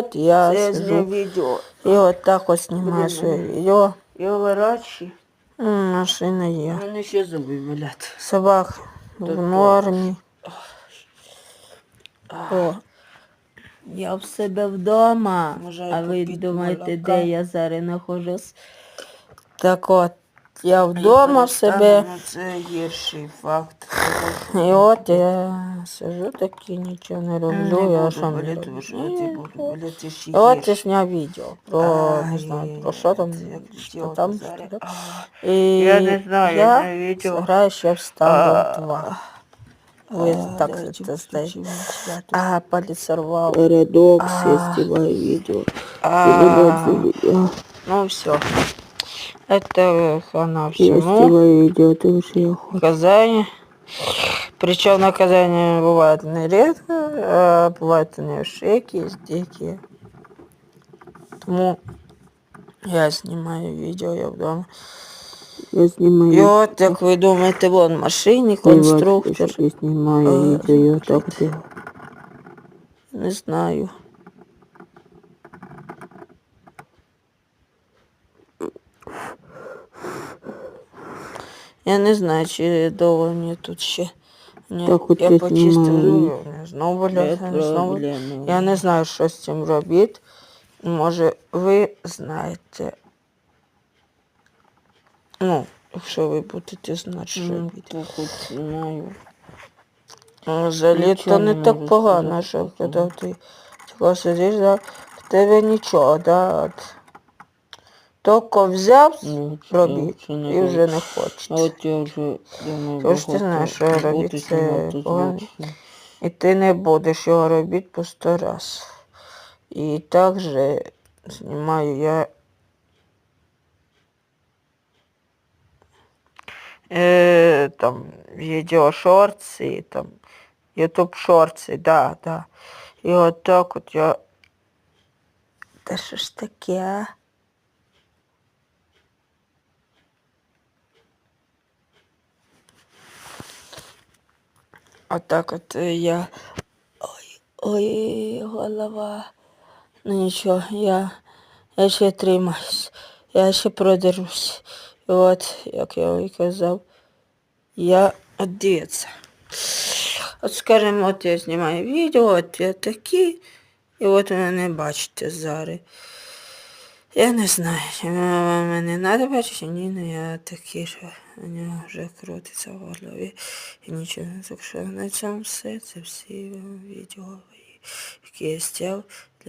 от я Це сижу. відео. І от так ось знімаю своє відео. І ворочі. М, Машина є. Мене ще зуби болять. Собак в нормі. О. Я в себе вдома. Може, а ви думаєте, молока? де я зараз знаходжусь? Так от, я вдома в себе. Це гірший факт. І от я сижу таки, нічого не роблю, я що боліти, роблю? І От я зняв відео про, не знаю, про що там, що там, що там. І Я не знаю, я не відео. граю ще в Stumble 2. Ви так це знаєте. А, палець сорвав. Парадокс, я знімаю відео. Відео. ну все. Это хана Я всему. знімаю відео, тому що я хочу. Наказание. Причем наказания бывают нередко, а бывают не шеки, стеки. Тому я знімаю відео, я вдома. Я знімаю І от, як ви думаєте, вон машині, конструктор. Я знімаю А, відео, я так делаю. Не знаю. Я не знаю, чи довго мені тут ще. Ні, Так от я я почистив знімаю. знову болять, знову. Я не знаю, що з цим робити. Може, ви знаєте. Ну, якщо ви будете знати, що робити. знаю. Ну, Взагалі Нічого то не так погано, сказати що такого. коли ти сидиш, да, в тебе нічого, да. От. Тільки взяв, Ну, не і вже не А хочеться. от я вже думаю, Тож ти знаєш, що робити це погано. І ти не будеш його робити по сто раз. І також знімаю я е, там відео шорти, там YouTube шорти, да, да. І от так от я. Та що ж таке? а? Отак от е, я. Ой, ой, голова. Ну нічого, я, я ще тримаюсь, я ще продерусь. І от, як я і казав, я от дивіться. От скажімо, от я знімаю відео, от я такий, і от ви мене бачите зараз. Я не знаю, мене треба бачити, чи ні, але я такий, що у нього вже крутиться в голові. І нічого не так на цьому все. Це всі відео, які я зняв.